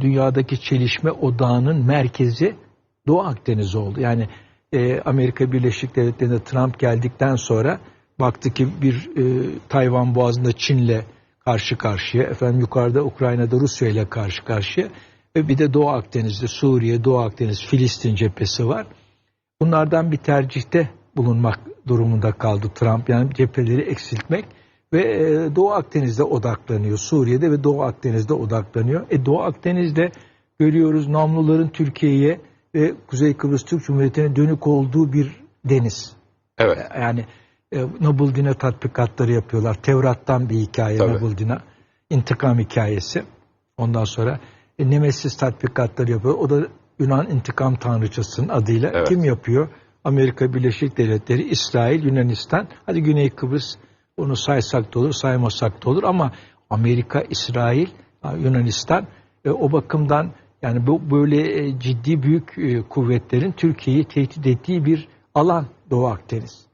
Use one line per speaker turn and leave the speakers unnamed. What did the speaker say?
dünyadaki çelişme odağının merkezi Doğu Akdeniz oldu. Yani e, Amerika Birleşik Devletleri'nde Trump geldikten sonra baktı ki bir e, Tayvan Boğazı'nda Çin'le karşı karşıya, efendim yukarıda Ukrayna'da Rusya ile karşı karşıya ve bir de Doğu Akdeniz'de Suriye, Doğu Akdeniz, Filistin cephesi var. Bunlardan bir tercihte bulunmak durumunda kaldı Trump. Yani cepheleri eksiltmek ve e, Doğu Akdeniz'de odaklanıyor. Suriye'de ve Doğu Akdeniz'de odaklanıyor. E Doğu Akdeniz'de görüyoruz namluların Türkiye'ye ve Kuzey Kıbrıs Türk Cumhuriyeti'ne dönük olduğu bir deniz.
Evet.
Yani e, Nabuldine tatbikatları yapıyorlar. Tevrat'tan bir hikaye
Tabii.
Nabuldine. İntikam hikayesi. Ondan sonra e, Nemesis tatbikatları yapıyor. O da Yunan intikam tanrıçasının adıyla.
Evet.
Kim yapıyor? Amerika Birleşik Devletleri, İsrail, Yunanistan. Hadi Güney Kıbrıs onu saysak da olur, saymasak da olur ama Amerika, İsrail, Yunanistan e, o bakımdan yani bu böyle e, ciddi büyük e, kuvvetlerin Türkiye'yi tehdit ettiği bir alan Doğu Akdeniz.